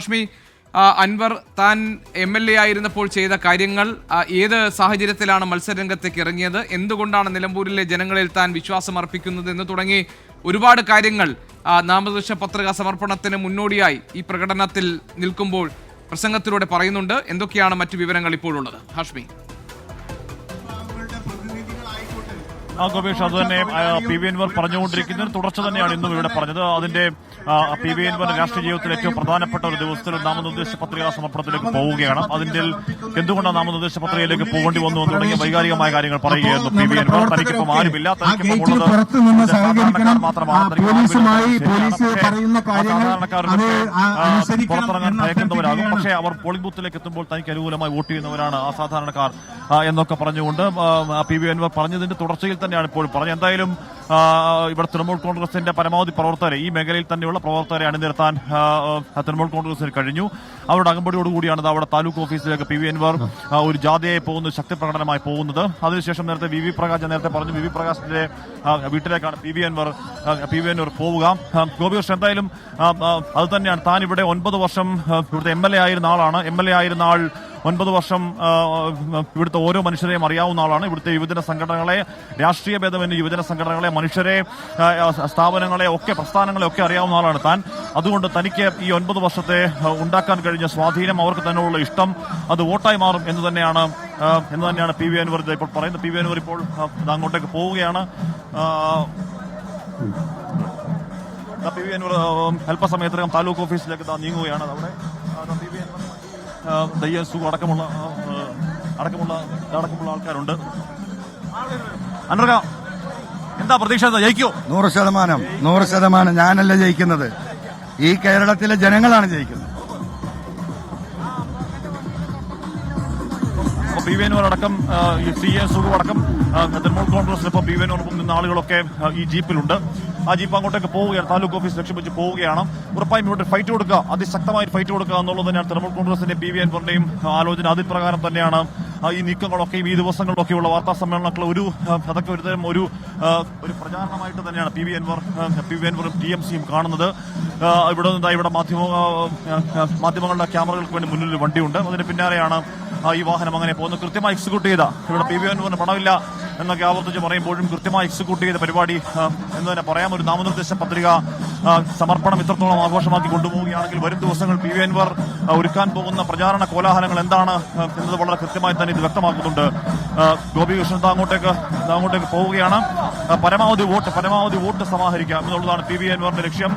ലക്ഷ്മി അൻവർ താൻ M L A ആയിരുന്നപ്പോൾ ചെയ്ത കാര്യങ്ങൾ ഏത് സാഹചര്യത്തിലാണ് മത്സരരംഗത്തേക്ക് ഇറങ്ങിയത്? എന്തുകൊണ്ടാണ് നിലമ്പൂരിലെ ജനങ്ങളിൽ താൻ വിശ്വാസം അർപ്പിക്കുന്നത് എന്ന് തുടങ്ങി ഒരുപാട് കാര്യങ്ങൾ നാമനിർദ്ദേശ പത്രിക സമർപ്പണത്തിന് മുന്നോടിയായി ഈ പ്രകടനത്തിൽ നിൽക്കുമ്പോൾ പ്രസംഗത്തിലൂടെ പറയുന്നുണ്ട്. എന്തൊക്കെയാണ് മറ്റു വിവരങ്ങൾ ഇപ്പോഴുള്ളത്? ഹാഷ്മി. ഗോപേഷ് അത് തന്നെ പി വി എൻവർ പറഞ്ഞുകൊണ്ടിരിക്കുന്നതിന് തുടർച്ച തന്നെയാണ് ഇന്നും ഇവിടെ പറഞ്ഞത്. അതിന്റെ പി വി എൻവർ രാഷ്ട്രീയ ജീവിതത്തിൽ ഏറ്റവും പ്രധാനപ്പെട്ട ഒരു ദിവസത്തിൽ നാമനിർദ്ദേശ പത്രികാ സമർപ്പണത്തിലേക്ക് പോവുകയാണ്. അതിന്റെ എന്തുകൊണ്ടാണ് നാമനിർദ്ദേശ പത്രികയിലേക്ക് പോകേണ്ടി വന്നു എന്ന് തുടങ്ങിയ വൈകാരികമായ കാര്യങ്ങൾ പറയുകയായിരുന്നു പി വി എൻവർ തനിക്കിപ്പം ആരുമില്ല. തനിക്കിപ്പം മാത്രമാണ്. പുറത്തിറങ്ങാൻ ഭയക്കുന്നവരാകും പക്ഷേ അവർ പോളിംഗ് ബൂത്തിലേക്ക് എത്തുമ്പോൾ തനിക്ക് അനുകൂലമായി വോട്ട് ചെയ്യുന്നവരാണ് ആ സാധാരണക്കാർ ആ, എന്നൊക്കെ പറഞ്ഞുകൊണ്ട് പി വി അൻവർ പറഞ്ഞതിന്റെ തുടർച്ചയിൽ തന്നെയാണ് ഇപ്പോൾ പറഞ്ഞത്. എന്തായാലും ഇവിടെ തൃണമൂൽ കോൺഗ്രസിന്റെ പരമാവധി പ്രവർത്തകരെ ഈ മേഖലയിൽ തന്നെയുള്ള പ്രവർത്തകരെ അണിനിരത്താൻ തൃണമൂൽ കോൺഗ്രസിന് കഴിഞ്ഞു. അവരുടെ അകമ്പടിയോടുകൂടിയാണ് അവിടെ താലൂക്ക് ഓഫീസിലേക്ക് പി വി അൻവർ ഒരു ജാഥയായി പോകുന്ന ശക്തി പ്രകടനമായി പോകുന്നത്. അതിനുശേഷം നേരത്തെ വി വി പ്രകാശ് നേരത്തെ പറഞ്ഞു വി വി പ്രകാശിന്റെ വീട്ടിലേക്കാണ് P V Anvar P V Anvar പോവുക. ഗോപികൃഷ്ണൻ എന്തായാലും അത് തന്നെയാണ്. താൻ ഇവിടെ ഒൻപത് വർഷം ഇവിടുത്തെ എം എൽ എ ആയിരുന്ന ആളാണ്. എം എൽ എ ആയിരുന്ന ആൾ ഒൻപത് വർഷം ഇവിടുത്തെ ഓരോ മനുഷ്യരെയും അറിയാവുന്ന ആളാണ്. ഇവിടുത്തെ യുവജന സംഘടനകളെ രാഷ്ട്രീയ ഭേദമെന്ന് യുവജന സംഘടനകളെ മനുഷ്യരെ സ്ഥാപനങ്ങളെ ഒക്കെ പ്രസ്ഥാനങ്ങളെ ഒക്കെ അറിയാവുന്ന ആളാണ് താൻ. അതുകൊണ്ട് തനിക്ക് ഈ ഒൻപത് വർഷത്തെ ഉണ്ടാക്കാൻ കഴിഞ്ഞ സ്വാധീനം അവർക്ക് തന്നെയുള്ള ഇഷ്ടം. അത് വോട്ടായി മാറും എന്ന് തന്നെയാണ് എന്ന് തന്നെയാണ് പി വി അൻവർ ഇപ്പോൾ പറയുന്നത്. പി വി അൻവർ ഇപ്പോൾ അങ്ങോട്ടേക്ക് പോവുകയാണ്. പി വി അൻവർ അല്പസമയത്തിനകം താലൂക്ക് ഓഫീസിലേക്ക് നീങ്ങുകയാണ്. അവിടെ പി അൻവർ അടക്കമുള്ള അടക്കമുള്ള അടക്കമുള്ള ആൾക്കാരുണ്ട്. അൻവർക എന്താ പ്രതീക്ഷ? ജയിക്കോ? നൂറ് ശതമാനം നൂറ് ശതമാനം ഞാനല്ല ജയിക്കുന്നത്. ഈ കേരളത്തിലെ ജനങ്ങളാണ് ജയിക്കുന്നത്. പി വേനൂർ അടക്കം സി എ സുഖു അടക്കം തൃണമൂൽ കോൺഗ്രസിനൊപ്പം പി വേനൂറിനൊപ്പം നിന്ന ആളുകളൊക്കെ ഈ ജീപ്പിലുണ്ട്. ആ ജീപ്പ് അങ്ങോട്ടേക്ക് പോവുകയാണ് താലൂക്ക് ഓഫീസ് ലക്ഷ്യം വെച്ച് പോവുകയാണ്. ഉറപ്പായും ഇവിടെ ഫൈറ്റ് കൊടുക്കുക അതിശക്തമായി ഫൈറ്റ് കൊടുക്കുക എന്നുള്ളത് തന്നെയാണ് തൃണമൂൽ കോൺഗ്രസിന്റെ പി വി എൻവറിന്റെയും ആലോചന. അതിപ്രകാരം തന്നെയാണ് ഈ നീക്കങ്ങളൊക്കെയും ഈ ദിവസങ്ങളിലൊക്കെയുള്ള വാർത്താ സമ്മേളനങ്ങൾ ഒരു അതൊക്കെ ഒരു തരം ഒരു ഒരു പ്രചാരണമായിട്ട് തന്നെയാണ് P V Anvar P V അൻവറും T M സിയും കാണുന്നത്. ഇവിടെ നിന്ന് ഇവിടെ മാധ്യമ മാധ്യമങ്ങളുടെ ക്യാമറകൾക്ക് വേണ്ടി മുന്നിൽ വണ്ടിയുണ്ട്. അതിന് പിന്നാലെയാണ് ഈ വാഹനം അങ്ങനെ പോകുന്നത്. കൃത്യമായി എക്സിക്യൂട്ട് ചെയ്ത ഇവിടെ പി വി അൻവറിന് പണമില്ല. എന്നൊക്കെ ആവർത്തിച്ച് പറയുമ്പോഴും കൃത്യമായി എക്സിക്യൂട്ട് ചെയ്ത പരിപാടി എന്ന് തന്നെ പറയാം. ഒരു നാമനിർദ്ദേശ പത്രിക സമർപ്പണം ഇത്രത്തോളം ആഘോഷമാക്കി കൊണ്ടുപോവുകയാണെങ്കിൽ വരും ദിവസങ്ങൾ പി വി എൻവർ ഒരുക്കാൻ പോകുന്ന പ്രചാരണ കോലാഹലങ്ങൾ എന്താണ് എന്നത് വളരെ കൃത്യമായി തന്നെ ഇത് വ്യക്തമാക്കുന്നുണ്ട്. ഗോപികൃഷ്ണൻ അങ്ങോട്ടേക്ക് അങ്ങോട്ടേക്ക് പോവുകയാണ്. പരമാവധി വോട്ട് പരമാവധി വോട്ട് സമാഹരിക്കാം എന്നുള്ളതാണ് പി വി എൻവറിന്റെ ലക്ഷ്യം.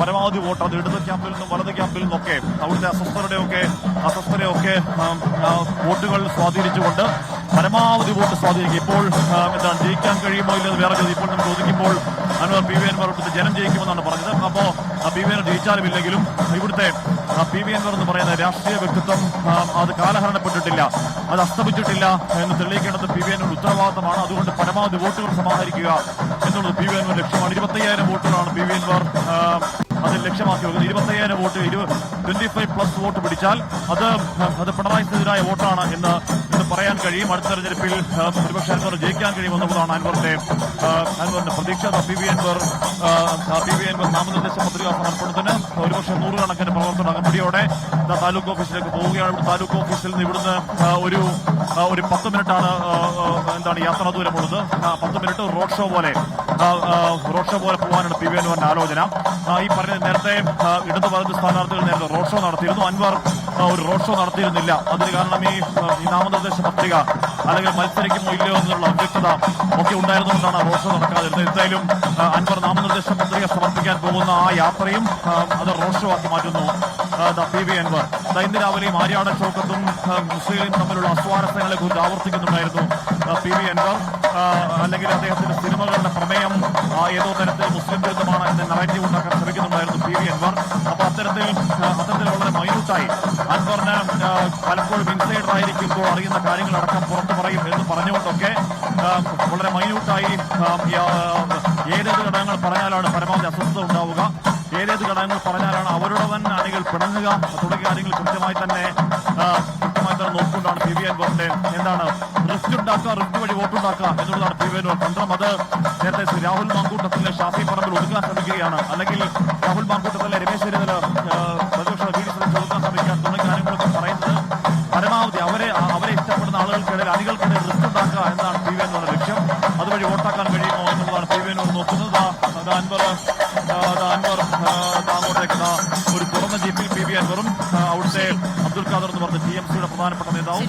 പരമാവധി വോട്ട് അത് ഇടത് ക്യാമ്പിൽ നിന്നും വലത് ക്യാമ്പിൽ നിന്നൊക്കെ അവിടുത്തെ അസ്വസ്ഥരുടെയൊക്കെ അസ്വസ്ഥരെയൊക്കെ വോട്ടുകൾ സ്വാധീനിച്ചുകൊണ്ട് പരമാവധി വോട്ട് സ്വാധീനിക്കും. ഇപ്പോൾ എന്താണ് ജയിക്കാൻ കഴിയുമോ ഇല്ലെന്ന് വേറെ ചോദ്യം. ഇപ്പോൾ നമ്മൾ ചോദിക്കുമ്പോൾ അനുവർ പി വി അൻവർ ഇവിടുത്തെ ജനം ജയിക്കുമെന്നാണ് പറഞ്ഞത്. അപ്പോ ആ പി വി എൻ ജയിച്ചാലും ഇല്ലെങ്കിലും ഇവിടുത്തെ പി വി അൻവർ എന്ന് പറയുന്ന രാഷ്ട്രീയ വ്യക്തിത്വം അത് കാലഹരണപ്പെട്ടിട്ടില്ല. അത് അസ്തമിച്ചിട്ടില്ല എന്ന് തെളിയിക്കേണ്ടത് പി വി അൻവർ ഉത്തരവാദിത്തമാണ്. അതുകൊണ്ട് പരമാവധി വോട്ടുകൾ സമാഹരിക്കുക എന്നുള്ളത് പി വി അൻവർ ലക്ഷ്യമാണ്. ഇരുപത്തയ്യായിരം വോട്ടുകളാണ് പി വി അൻവർ ആ, അതിൽ ലക്ഷ്യമാക്കി വെക്കുന്നത് ഇരുപത്തയ്യായിരം vote twenty five plus vote പിടിച്ചാൽ അത് അത് പിണറായി സ്ഥിതിരായ വോട്ടാണ് എന്ന് എന്ന് പറയാൻ കഴിയും. അടുത്ത തെരഞ്ഞെടുപ്പിൽ പ്രതിപക്ഷ അൻവർ ജയിക്കാൻ കഴിയുമെന്നുള്ളതാണ് അൻവറിന്റെ അൻവറിന്റെ പ്രതീക്ഷ. P V Anvar P V Anvar നാമനിർദ്ദേശ പത്രിക സമർപ്പണത്തിന് ഒരുപക്ഷെ നൂറുകണക്കിന് പ്രവർത്തന അകമ്പടിയോടെ താലൂക്ക് ഓഫീസിലേക്ക് പോവുകയാണ്. ഇവിടെ താലൂക്ക് ഓഫീസിൽ നിന്ന് ഇവിടുന്ന് ഒരു ഒരു പത്ത് മിനിറ്റാണ് എന്താണ് യാത്രാ ദൂരമുള്ളത്. പത്ത് മിനിറ്റ് റോഡ് ഷോ പോലെ റോഡ് ഷോ പോലെ പോകാനാണ് പി വി അനുവറിന്റെ ആലോചന. ഈ പറഞ്ഞ നേരത്തെ ഇടതു വലത് സ്ഥാനാർത്ഥികൾ നേരത്തെ റോഡ് ഷോ നടത്തിയിരുന്നു. അൻവർ ഒരു റോഡ് ഷോ നടത്തിയിരുന്നില്ല. അതിന് കാരണം ഈ നാമനിർദ്ദേശ പത്രിക അല്ലെങ്കിൽ മത്സരിക്കുമോ ഇല്ലയോ എന്നുള്ള അവ്യക്തത ഒക്കെ ഉണ്ടായിരുന്നുകൊണ്ടാണ് റോഡ് ഷോ നടക്കാതിരുന്നത് എന്തായാലും അൻവർ നാമനിർദ്ദേശ പത്രിക സമർപ്പിക്കാൻ പോകുന്ന ആ യാത്രയും അത് റോഡ് ഷോ ആക്കി മാറ്റുന്നു. P V Anvar. ഇന്ന് രാവിലെയും ആര്യാട ചോക്കത്തും മുസ്ലിം തമ്മിലുള്ള അസ്വാരസ്യങ്ങളെ കുറിച്ച് ആവർത്തിക്കുന്നുണ്ടായിരുന്നു പി വി അൻവർ. അല്ലെങ്കിൽ അദ്ദേഹത്തിന്റെ സിനിമകളുടെ പ്രമേയം ഏതോ തരത്തിൽ മുസ്ലിം വിരുദ്ധമാണ് എന്ന നറേറ്റീവ് ഉണ്ടാക്കാൻ ശ്രമിക്കുന്നുണ്ടായിരുന്നു പി വി അൻവർ. അപ്പൊ അത്തരത്തിൽ അത്തരത്തിൽ വളരെ മൈന്യൂട്ടായി അൻവറിന് പലപ്പോഴും ഇൻസൈഡർ ആയിരിക്കുമ്പോൾ അറിയുന്ന കാര്യങ്ങളടക്കം പുറത്തു പറയും എന്ന് പറഞ്ഞുകൊണ്ടൊക്കെ വളരെ മൈന്യൂട്ടായി ഏതേത് ഘടകങ്ങൾ പറഞ്ഞാലാണ് പരമാവധി അസ്വസ്ഥത ഉണ്ടാവുക. ഏതേത് ഘടകങ്ങൾ പറഞ്ഞാലാണ് തന്നെ അണികൾ പിണങ്ങുക. തുടങ്ങിയ കാര്യങ്ങൾ കൃത്യമായി തന്നെ കൃത്യമായി തന്നെ നോക്കിക്കൊണ്ടാണ് പി വി അൻവറിന്റെ എന്താണ് റിസ്ക് ഉണ്ടാക്കുക റിസ്ക് വഴി വോട്ടുണ്ടാക്കുക എന്നുള്ളതാണ് പി വി അൻവർ. തന്ത്രം അത് നേരത്തെ രാഹുൽ മാങ്കൂട്ടത്തിലെ ഷാഫി പറമ്പിൽ ഒതുക്കാൻ ശ്രമിക്കുകയാണ്. അല്ലെങ്കിൽ രാഹുൽ മാങ്കൂട്ടത്തിലെ രമേശ് ചെന്നിത്തല ടി എം സിയുടെ പ്രധാനപ്പെട്ട നേതാവ്